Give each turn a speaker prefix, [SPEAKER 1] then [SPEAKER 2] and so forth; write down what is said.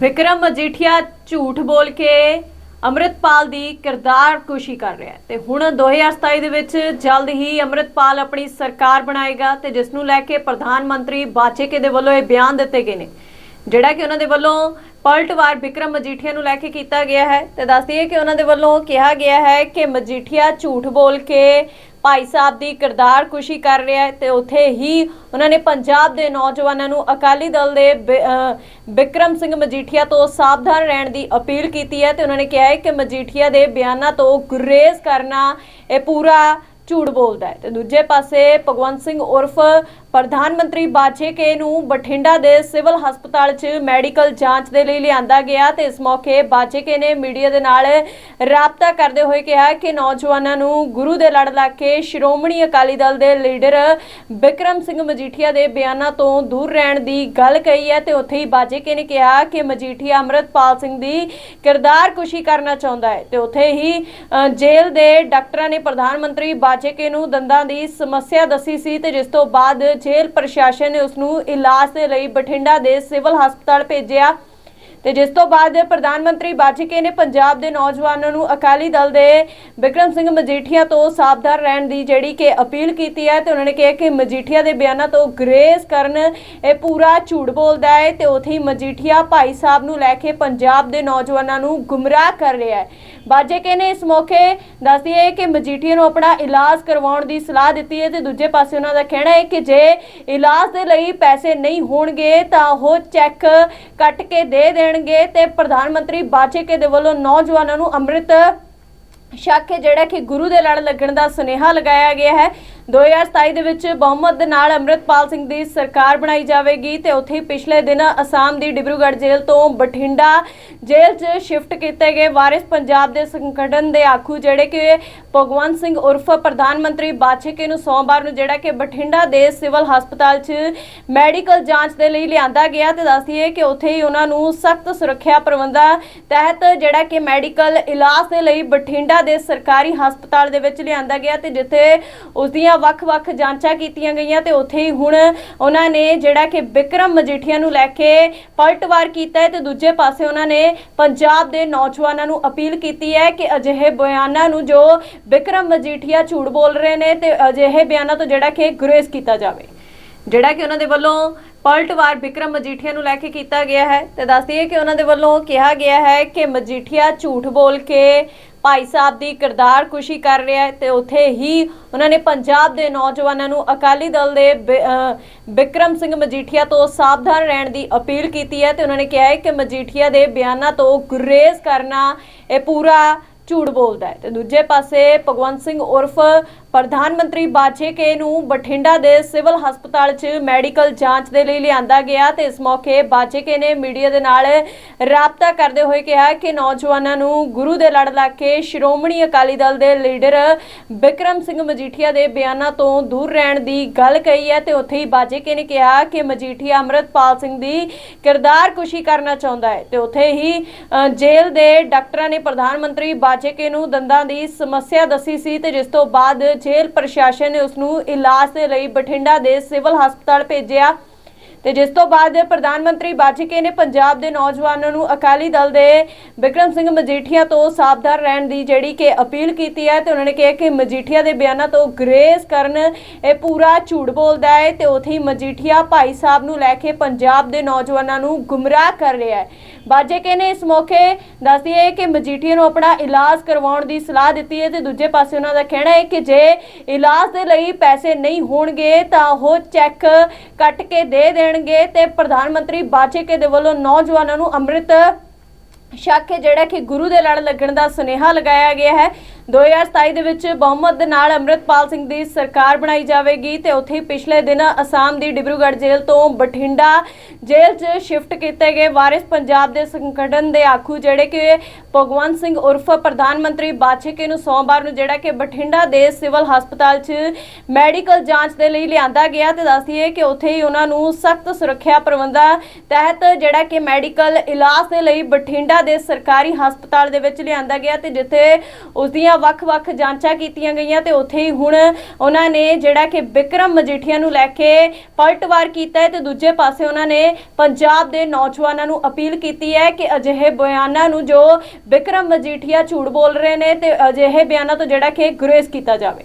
[SPEAKER 1] ਵਿਕਰਮ ਮਜੀਠੀਆ ਝੂਠ ਬੋਲ ਕੇ ਅੰਮ੍ਰਿਤਪਾਲ ਦੀ ਕਿਰਦਾਰ ਕੁਸ਼ੀ ਕਰ ਰਿਹਾ ਹੈ। ਤੇ ਹੁਣ 2027 ਦੇ ਵਿੱਚ ਜਲਦ ਹੀ ਅੰਮ੍ਰਿਤਪਾਲ ਆਪਣੀ ਸਰਕਾਰ ਬਣਾਏਗਾ ਤੇ ਜਿਸ ਨੂੰ ਲੈ ਕੇ ਪ੍ਰਧਾਨ ਮੰਤਰੀ ਬਾਚੇਕੇ ਦੇ ਵੱਲੋਂ ਇਹ ਬਿਆਨ ਦਿੱਤੇ ਗਏ ਨੇ, ਜਿਹੜਾ ਕਿ ਉਹਨਾਂ ਦੇ ਵੱਲੋਂ ਪਲਟਵਾਰ ਵਿਕਰਮ ਮਜੀਠੀਆ ਨੂੰ ਲੈ ਕੇ ਕੀਤਾ ਗਿਆ ਹੈ। ਤੇ ਦੱਸ ਦਈਏ ਕਿ ਉਹਨਾਂ ਦੇ ਵੱਲੋਂ ਕਿਹਾ ਗਿਆ ਹੈ ਕਿ ਮਜੀਠੀਆ ਝੂਠ ਬੋਲ ਕੇ ਭਾਈ ਸਾਹਿਬ ਦੀ ਕਿਰਦਾਰ ਕੁਸ਼ੀ ਕਰ ਰਿਹਾ ਹੈ ਤੇ ਉੱਥੇ ਹੀ ਉਹਨਾਂ ਨੇ ਪੰਜਾਬ ਦੇ ਨੌਜਵਾਨਾਂ ਨੂੰ ਅਕਾਲੀ ਦਲ ਦੇ ਬਿ- ਬਿਕਰਮ ਸਿੰਘ ਮਜੀਠੀਆ ਤੋਂ ਸਾਵਧਾਨ ਰਹਿਣ ਦੀ ਅਪੀਲ ਕੀਤੀ ਹੈ ਤੇ ਉਹਨਾਂ ਨੇ ਕਿਹਾ ਹੈ ਕਿ ਮਜੀਠੀਆ ਦੇ ਬਿਆਨਾਂ ਤੋਂ ਗੁਰੇਜ਼ ਕਰਨਾ ਇਹ ਪੂਰਾ ਝੂਠ ਬੋਲਦਾ ਹੈ। ਤੇ ਦੂਜੇ ਪਾਸੇ ਭਗਵੰਤ ਸਿੰਘ ਉਰਫ ਪ੍ਰਧਾਨ ਮੰਤਰੀ ਬਾਜੇਕੇ ਨੂੰ ਬਠਿੰਡਾ ਦੇ ਸਿਵਲ ਹਸਪਤਾਲ 'ਚ ਮੈਡੀਕਲ ਜਾਂਚ ਦੇ ਲਈ ਲਿਆਂਦਾ ਗਿਆ ਤੇ ਇਸ ਮੌਕੇ ਬਾਜੇਕੇ ਨੇ ਮੀਡੀਆ ਦੇ ਨਾਲ ਰਾਬਤਾ ਕਰਦੇ ਹੋਏ ਕਿਹਾ ਕਿ ਨੌਜਵਾਨਾਂ ਨੂੰ ਗੁਰੂ ਦੇ ਲੜ ਲੱਗ ਕੇ ਸ਼੍ਰੋਮਣੀ ਅਕਾਲੀ ਦਲ ਦੇ ਲੀਡਰ ਬਿਕਰਮ ਸਿੰਘ ਮਜੀਠੀਆ ਦੇ ਬਿਆਨਾਂ ਤੋਂ ਦੂਰ ਰਹਿਣ ਦੀ ਗੱਲ ਕਹੀ ਹੈ ਤੇ ਉੱਥੇ ਹੀ ਬਾਜੇਕੇ ਨੇ ਕਿਹਾ ਕਿ ਮਜੀਠੀਆ ਅੰਮ੍ਰਿਤਪਾਲ ਸਿੰਘ ਦੀ ਕਿਰਦਾਰ ਕੁਸ਼ੀ ਕਰਨਾ ਚਾਹੁੰਦਾ ਹੈ ਤੇ ਉੱਥੇ ਹੀ ਜੇਲ੍ਹ ਦੇ ਡਾਕਟਰਾਂ ਨੇ ਪ੍ਰਧਾਨ ਮੰਤਰੀ ਬਾਜੇਕੇ ਨੂੰ ਦੰਦਾਂ ਦੀ ਸਮੱਸਿਆ ਦੱਸੀ ਸੀ ਤੇ ਜਿਸ ਤੋਂ ਬਾਅਦ ਜੇਲ੍ਹ ਪ੍ਰਸ਼ਾਸਨ ਨੇ ਉਸ ਨੂੰ ਇਲਾਜ ਦੇ ਲਈ ਬਠਿੰਡਾ ਦੇ ਸਿਵਲ ਹਸਪਤਾਲ ਭੇਜਿਆ। ਤੇ ਜਿਸ ਤੋਂ ਬਾਅਦ ਪ੍ਰਧਾਨ ਮੰਤਰੀ ਬਾਜੀਕੇ ਨੇ ਪੰਜਾਬ ਦੇ ਨੌਜਵਾਨਾਂ ਨੂੰ ਅਕਾਲੀ ਦਲ ਦੇ ਵਿਕਰਮ ਸਿੰਘ ਮਜੀਠੀਆ ਤੋਂ ਸਾਵਧਾਨ ਰਹਿਣ ਦੀ ਜਿਹੜੀ ਕਿ ਅਪੀਲ ਕੀਤੀ ਹੈ ਤੇ ਉਹਨਾਂ ਨੇ ਕਿਹਾ ਕਿ ਮਜੀਠੀਆ ਦੇ ਬਿਆਨਾਂ ਤੋਂ ਗ੍ਰੇਸ ਕਰਨ ਇਹ ਪੂਰਾ ਝੂਠ ਬੋਲਦਾ ਹੈ ਤੇ ਉਥੇ ਹੀ ਮਜੀਠੀਆ ਭਾਈ ਸਾਹਿਬ ਨੂੰ ਲੈ ਕੇ ਪੰਜਾਬ ਦੇ ਨੌਜਵਾਨਾਂ ਨੂੰ ਗੁੰਮਰਾਹ ਕਰ ਰਿਹਾ ਹੈ। ਬਾਜੇਕੇ ਨੇ ਇਸ ਮੌਕੇ ਦੱਸਦੀ ਹੈ ਕਿ ਮਜੀਠੀਆ ਨੂੰ ਆਪਣਾ ਇਲਾਜ ਕਰਵਾਉਣ ਦੀ ਸਲਾਹ ਦਿੱਤੀ ਹੈ ਤੇ ਦੂਜੇ ਪਾਸੇ ਉਹਨਾਂ ਦਾ ਕਹਿਣਾ ਹੈ ਕਿ ਜੇ ਇਲਾਜ ਦੇ ਲਈ ਪੈਸੇ ਨਹੀਂ ਹੋਣਗੇ ਤਾਂ ਉਹ ਚੈੱਕ ਕੱਟ ਕੇ ਦੇ ਦੇਣ। ਦੇਣਗੇ ਤੇ ਪ੍ਰਧਾਨ ਮੰਤਰੀ ਬਾਜੇਕੇ ਦੇ ਵੱਲੋਂ ਨੌਜਵਾਨਾਂ ਨੂੰ ਅੰਮ੍ਰਿਤ ਸ਼ੱਕ ਹੈ ਜਿਹੜਾ ਕਿ ਗੁਰੂ ਦੇ ਲੜ ਲੱਗਣ ਦਾ ਸੁਨੇਹਾ ਲਗਾਇਆ ਗਿਆ ਹੈ। 2027 ਦੇ ਵਿੱਚ ਬਹੁਮਤ ਦੇ ਨਾਲ ਅੰਮ੍ਰਿਤਪਾਲ ਸਿੰਘ ਦੀ ਸਰਕਾਰ ਬਣਾਈ ਜਾਵੇਗੀ ਤੇ ਉੱਥੇ ਹੀ ਪਿਛਲੇ ਦਿਨ ਅਸਾਮ ਦੀ ਡਿਬਰੂਗੜ੍ਹ ਜੇਲ੍ਹ ਤੋਂ ਬਠਿੰਡਾ ਜੇਲ੍ਹ 'ਚ ਸ਼ਿਫਟ ਕੀਤੇ ਗਏ ਵਾਰਿਸ ਪੰਜਾਬ ਦੇ ਸੰਗਠਨ ਦੇ ਆਖੂ ਜਿਹੜੇ ਕਿ ਭਗਵੰਤ ਸਿੰਘ ਉਰਫ ਪ੍ਰਧਾਨ ਮੰਤਰੀ ਬਾਛੇਕੇ ਨੂੰ ਸੋਮਵਾਰ ਨੂੰ ਜਿਹੜਾ ਕਿ ਬਠਿੰਡਾ ਦੇ ਸਿਵਲ ਹਸਪਤਾਲ 'ਚ ਮੈਡੀਕਲ ਜਾਂਚ ਦੇ ਲਈ ਲਿਆਂਦਾ ਗਿਆ ਤੇ ਦੱਸਦੀਏ ਕਿ ਉੱਥੇ ਹੀ ਉਹਨਾਂ ਨੂੰ ਸਖਤ ਸੁਰੱਖਿਆ ਪ੍ਰਬੰਧਾਂ ਤਹਿਤ ਜਿਹੜਾ ਕਿ ਮੈਡੀਕਲ ਇਲਾਜ ਦੇ ਲਈ ਬਠਿੰਡਾ ਦੇ ਸਰਕਾਰੀ ਹਸਪਤਾਲ ਦੇ ਵਿੱਚ ਲਿਆਂਦਾ ਗਿਆ ਤੇ ਜਿੱਥੇ ਉਸ ਦੀਆਂ ਵੱਖ-ਵੱਖ ਜਾਂਚਾਂ ਕੀਤੀਆਂ ਗਈਆਂ ਤੇ ਉੱਥੇ ਹੀ ਹੁਣ ਉਹਨਾਂ ਨੇ ਜਿਹੜਾ ਕਿ ਵਿਕਰਮ ਮਜੀਠੀਆ ਨੂੰ ਲੈ ਕੇ ਪਲਟਵਾਰ ਕੀਤਾ ਹੈ ਤੇ ਦੂਜੇ ਪਾਸੇ ਉਹਨਾਂ ਨੇ ਪੰਜਾਬ ਦੇ ਨੌਜਵਾਨਾਂ ਨੂੰ ਅਪੀਲ ਕੀਤੀ ਹੈ ਕਿ ਅਜਿਹੇ ਬਿਆਨਾਂ ਨੂੰ ਜੋ ਵਿਕਰਮ ਮਜੀਠੀਆ ਝੂਠ ਬੋਲ ਰਹੇ ਨੇ ਤੇ ਅਜਿਹੇ ਬਿਆਨਾਂ ਤੋਂ ਜਿਹੜਾ ਕਿ ਗੁਰੇਜ਼ ਕੀਤਾ ਜਾਵੇ। ਜਿਹੜਾ ਕਿ ਉਹਨਾਂ ਦੇ ਵੱਲੋਂ ਪਲਟਵਾਰ ਵਿਕਰਮ ਮਜੀਠੀਆ ਨੂੰ ਲੈ ਕੇ ਕੀਤਾ ਗਿਆ ਹੈ ਤੇ ਦੱਸਦੀ ਹੈ ਕਿ ਉਹਨਾਂ ਦੇ ਵੱਲੋਂ ਕਿਹਾ ਗਿਆ ਹੈ ਕਿ ਮਜੀਠੀਆ ਝੂਠ ਬੋਲ ਕੇ ਭਾਈ ਸਾਹਿਬ ਦੀ ਕਿਰਦਾਰ ਕੁਸ਼ੀ ਕਰ ਰਿਹਾ ਹੈ ਤੇ ਉੱਥੇ ਹੀ ਉਹਨਾਂ ਨੇ ਪੰਜਾਬ ਦੇ ਨੌਜਵਾਨਾਂ ਨੂੰ ਅਕਾਲੀ ਦਲ ਦੇ ਬਿ- ਬਿਕਰਮ ਸਿੰਘ ਮਜੀਠੀਆ ਤੋਂ ਸਾਵਧਾਨ ਰਹਿਣ ਦੀ ਅਪੀਲ ਕੀਤੀ ਹੈ ਤੇ ਉਹਨਾਂ ਨੇ ਕਿਹਾ ਹੈ ਕਿ ਮਜੀਠੀਆ ਦੇ ਬਿਆਨਾਂ ਤੋਂ ਗੁਰੇਜ਼ ਕਰਨਾ ਇਹ ਪੂਰਾ ਝੂਠ ਬੋਲਦਾ ਹੈ। ਤੇ ਦੂਜੇ ਪਾਸੇ ਭਗਵੰਤ ਸਿੰਘ ਉਰਫ ਪ੍ਰਧਾਨ ਮੰਤਰੀ ਬਾਜੇਕੇ ਨੂੰ ਬਠਿੰਡਾ ਦੇ ਸਿਵਲ ਹਸਪਤਾਲ 'ਚ ਮੈਡੀਕਲ ਜਾਂਚ ਦੇ ਲਈ ਲਿਆਂਦਾ ਗਿਆ ਤੇ ਇਸ ਮੌਕੇ ਬਾਜੇਕੇ ਨੇ ਮੀਡੀਆ ਦੇ ਨਾਲ ਰਾਬਤਾ ਕਰਦੇ ਹੋਏ ਕਿਹਾ ਕਿ ਨੌਜਵਾਨਾਂ ਨੂੰ ਗੁਰੂ ਦੇ ਲੜ ਲੱਗ ਕੇ ਸ਼੍ਰੋਮਣੀ ਅਕਾਲੀ ਦਲ ਦੇ ਲੀਡਰ ਬਿਕਰਮ ਸਿੰਘ ਮਜੀਠੀਆ ਦੇ ਬਿਆਨਾਂ ਤੋਂ ਦੂਰ ਰਹਿਣ ਦੀ ਗੱਲ ਕਹੀ ਹੈ ਤੇ ਉੱਥੇ ਹੀ ਬਾਜੇਕੇ ਨੇ ਕਿਹਾ ਕਿ ਮਜੀਠੀਆ ਅੰਮ੍ਰਿਤਪਾਲ ਸਿੰਘ ਦੀ ਕਿਰਦਾਰ ਕੁਸ਼ੀ ਕਰਨਾ ਚਾਹੁੰਦਾ ਹੈ ਤੇ ਉੱਥੇ ਹੀ ਜੇਲ੍ਹ ਦੇ ਡਾਕਟਰਾਂ ਨੇ ਪ੍ਰਧਾਨ ਮੰਤਰੀ ਬਾਜੇਕੇ ਨੂੰ ਦੰਦਾਂ ਦੀ ਸਮੱਸਿਆ ਦੱਸੀ ਸੀ ਤੇ ਜਿਸ ਤੋਂ ਬਾਅਦ ਜੇਲ੍ਹ ਪ੍ਰਸ਼ਾਸਨ ਨੇ ਉਸ ਨੂੰ ਇਲਾਜ ਦੇ ਲਈ ਬਠਿੰਡਾ ਦੇ ਸਿਵਲ ਹਸਪਤਾਲ ਭੇਜਿਆ। ਤੇ ਜਿਸ ਤੋਂ ਬਾਅਦ ਪ੍ਰਧਾਨ ਮੰਤਰੀ ਬਾਜੀਕੇ ਨੇ ਪੰਜਾਬ ਦੇ ਨੌਜਵਾਨਾਂ ਨੂੰ ਅਕਾਲੀ ਦਲ ਦੇ ਵਿਕਰਮ ਸਿੰਘ ਮਜੀਠੀਆ ਤੋਂ ਸਾਵਧਾਨ ਰਹਿਣ ਦੀ ਜਿਹੜੀ ਕਿ ਅਪੀਲ ਕੀਤੀ ਹੈ ਤੇ ਉਹਨਾਂ ਨੇ ਕਿਹਾ ਕਿ ਮਜੀਠੀਆ ਦੇ ਬਿਆਨਾਂ ਤੋਂ ਗ੍ਰੇਸ ਕਰਨ ਇਹ ਪੂਰਾ ਝੂਠ ਬੋਲਦਾ ਹੈ ਤੇ ਉੱਥੇ ਹੀ ਮਜੀਠੀਆ ਭਾਈ ਸਾਹਿਬ ਨੂੰ ਲੈ ਕੇ ਪੰਜਾਬ ਦੇ ਨੌਜਵਾਨਾਂ ਨੂੰ ਗੁੰਮਰਾਹ ਕਰ ਰਿਹਾ ਹੈ। ਬਾਜੇਕੇ ਨੇ ਇਸ ਮੌਕੇ ਦੱਸਦੀ ਹੈ ਕਿ ਮਜੀਠੀਆ ਨੂੰ ਆਪਣਾ ਇਲਾਜ ਕਰਵਾਉਣ ਦੀ ਸਲਾਹ ਦਿੱਤੀ ਹੈ ਤੇ ਦੂਜੇ ਪਾਸੇ ਉਹਨਾਂ ਦਾ ਕਹਿਣਾ ਹੈ ਕਿ ਜੇ ਇਲਾਜ ਦੇ ਲਈ ਪੈਸੇ ਨਹੀਂ ਹੋਣਗੇ ਤਾਂ ਉਹ ਚੈੱਕ ਕੱਟ ਕੇ ਦੇ ਦੇਣ। ਦੇਣਗੇ ਤੇ ਪ੍ਰਧਾਨ ਮੰਤਰੀ ਬਾਜੇਕੇ ਦੇ ਵੱਲੋਂ ਨੌਜਵਾਨਾਂ ਨੂੰ ਅੰਮ੍ਰਿਤ ਸ਼ੱਕ ਹੈ ਜਿਹੜਾ ਕਿ ਗੁਰੂ ਦੇ ਲੜ ਲੱਗਣ ਦਾ ਸੁਨੇਹਾ ਲਗਾਇਆ ਗਿਆ ਹੈ। 2027 ਦੇ ਵਿੱਚ ਬਹੁਮਤ ਦੇ ਨਾਲ ਅੰਮ੍ਰਿਤਪਾਲ ਸਿੰਘ ਦੀ ਸਰਕਾਰ ਬਣਾਈ ਜਾਵੇਗੀ ਤੇ ਉੱਥੇ ਹੀ ਪਿਛਲੇ ਦਿਨ ਅਸਾਮ ਦੀ ਡਿਬਰੂਗੜ੍ਹ ਜੇਲ੍ਹ ਤੋਂ ਬਠਿੰਡਾ ਜੇਲ੍ਹ 'ਚ ਸ਼ਿਫਟ ਕੀਤੇ ਗਏ ਵਾਰਿਸ ਪੰਜਾਬ ਦੇ ਸੰਗਠਨ ਦੇ ਆਖੂ ਜਿਹੜੇ ਕਿ ਭਗਵੰਤ ਸਿੰਘ ਉਰਫ ਪ੍ਰਧਾਨ ਮੰਤਰੀ ਬਾਛੇਕੇ ਨੂੰ ਸੋਮਵਾਰ ਨੂੰ ਜਿਹੜਾ ਕਿ ਬਠਿੰਡਾ ਦੇ ਸਿਵਲ ਹਸਪਤਾਲ 'ਚ ਮੈਡੀਕਲ ਜਾਂਚ ਦੇ ਲਈ ਲਿਆਂਦਾ ਗਿਆ ਤੇ ਦੱਸਦੀਏ ਕਿ ਉੱਥੇ ਹੀ ਉਹਨਾਂ ਨੂੰ ਸਖਤ ਸੁਰੱਖਿਆ ਪ੍ਰਬੰਧਾਂ ਤਹਿਤ ਜਿਹੜਾ ਕਿ ਮੈਡੀਕਲ ਇਲਾਜ ਦੇ ਲਈ ਬਠਿੰਡਾ ਦੇ ਸਰਕਾਰੀ ਹਸਪਤਾਲ ਦੇ ਵਿੱਚ ਲਿਆਂਦਾ ਗਿਆ ਤੇ ਜਿੱਥੇ ਉਸ ਦੀਆਂ ਦੀਆਂ ਵੱਖ-ਵੱਖ ਜਾਂਚਾਂ ਕੀਤੀਆਂ ਗਈਆਂ ਤੇ ਉੱਥੇ ਹੀ ਹੁਣ ਉਹਨਾਂ ਨੇ ਜਿਹੜਾ ਕਿ ਵਿਕਰਮ ਮਜੀਠੀਆ ਨੂੰ ਲੈ ਕੇ ਪਲਟਵਾਰ ਕੀਤਾ ਹੈ ਤੇ ਦੂਜੇ ਪਾਸੇ ਉਹਨਾਂ ਨੇ ਪੰਜਾਬ ਦੇ ਨੌਜਵਾਨਾਂ ਨੂੰ ਅਪੀਲ ਕੀਤੀ ਹੈ ਕਿ ਅਜਿਹੇ ਬਿਆਨਾਂ ਨੂੰ ਜੋ ਵਿਕਰਮ ਮਜੀਠੀਆ ਝੂਠ ਬੋਲ ਰਹੇ ਨੇ ਤੇ ਅਜਿਹੇ ਬਿਆਨਾਂ ਤੋਂ ਜਿਹੜਾ ਕਿ ਗੁਰੇਜ਼ ਕੀਤਾ ਜਾਵੇ।